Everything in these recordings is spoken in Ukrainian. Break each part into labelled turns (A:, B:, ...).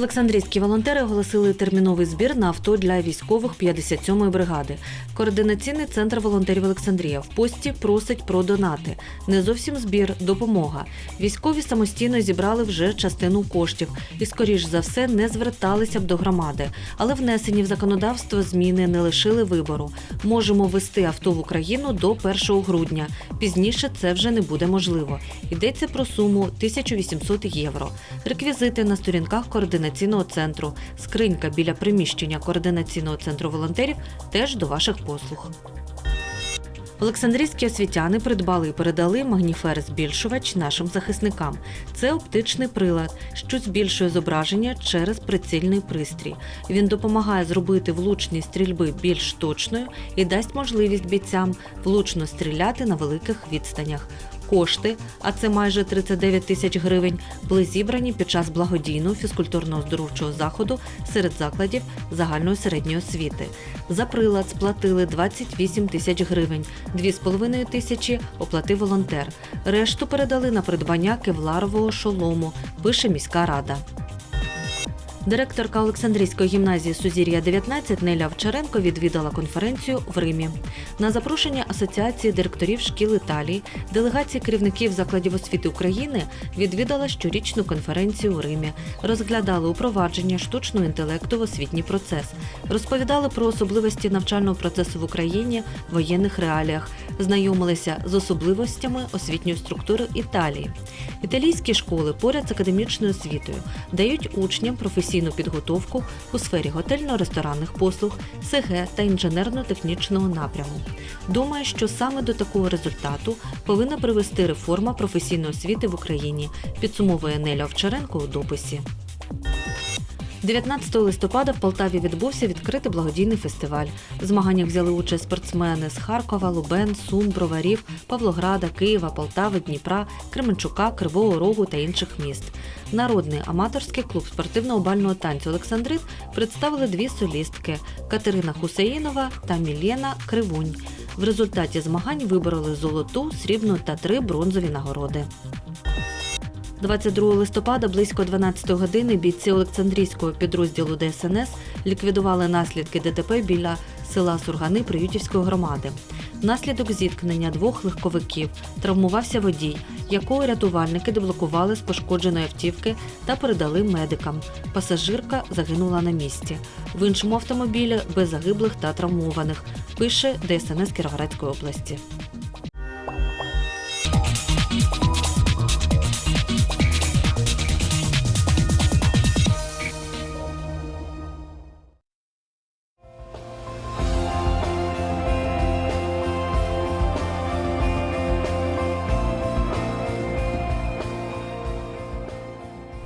A: Олександрійські волонтери оголосили терміновий збір на авто для військових 57-ї бригади. Координаційний центр волонтерів Олександрія в пості просить про донати. Не зовсім збір, допомога. Військові самостійно зібрали вже частину коштів і, скоріш за все, не зверталися б до громади. Але внесені в законодавство зміни не лишили вибору. Можемо вести авто в Україну до 1 грудня. Пізніше це вже не буде можливо. Йдеться про суму 1800 євро. Реквізити на сторінках координаційного центру. Скринька біля приміщення координаційного центру волонтерів теж до ваших послуг. Олександрійські освітяни придбали і передали магніфер-збільшувач нашим захисникам. Це оптичний прилад, що збільшує зображення через прицільний пристрій. Він допомагає зробити влучність стрільби більш точною і дасть можливість бійцям влучно стріляти на великих відстанях. Кошти, а це майже 39 тисяч гривень, були зібрані під час благодійного фізкультурно-оздоровчого заходу серед закладів загальної середньої освіти. За прилад сплатили 28 тисяч гривень, 2,5 тисячі оплатив волонтер. Решту передали на придбання кевларового шолому, пише міська рада. Директорка Олександрійської гімназії Сузір'я 19 Неля Овчаренко відвідала конференцію в Римі. На запрошення Асоціації директорів шкіл Італії, делегації керівників закладів освіти України відвідала щорічну конференцію у Римі, розглядали упровадження штучного інтелекту в освітній процес, розповідали про особливості навчального процесу в Україні воєнних реаліях, знайомилися з особливостями освітньої структури Італії. Італійські школи поряд з академічною освітою дають учням професійну підготовку у сфері готельно-ресторанних послуг, СГ та інженерно-технічного напряму. Думаю, що саме до такого результату повинна привести реформа професійної освіти в Україні, підсумовує Неля Овчаренко у дописі. 19 листопада в Полтаві відбувся відкритий благодійний фестиваль. В змаганнях взяли участь спортсмени з Харкова, Лубен, Сум, Броварів, Павлограда, Києва, Полтави, Дніпра, Кременчука, Кривого Рогу та інших міст. Народний аматорський клуб спортивного бального танцю Олександрит представили дві солістки Катерина Хусеїнова та Мілєна Кривунь. В результаті змагань вибороли золоту, срібну та три бронзові нагороди. 22 листопада близько 12 години бійці Олександрійського підрозділу ДСНС ліквідували наслідки ДТП біля села Сургани Приютівської громади. Внаслідок зіткнення двох легковиків травмувався водій, якого рятувальники деблокували з пошкодженої автівки та передали медикам. Пасажирка загинула на місці. В іншому автомобілі без загиблих та травмованих, пише ДСНС Кіровоградської області.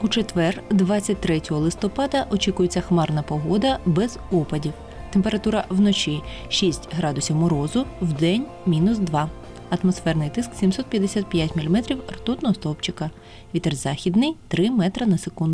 B: У четвер, 23 листопада, очікується хмарна погода без опадів. Температура вночі 6 градусів морозу, вдень мінус 2. Атмосферний тиск 755 мм ртутного стовпчика. Вітер західний 3 метри на секунду.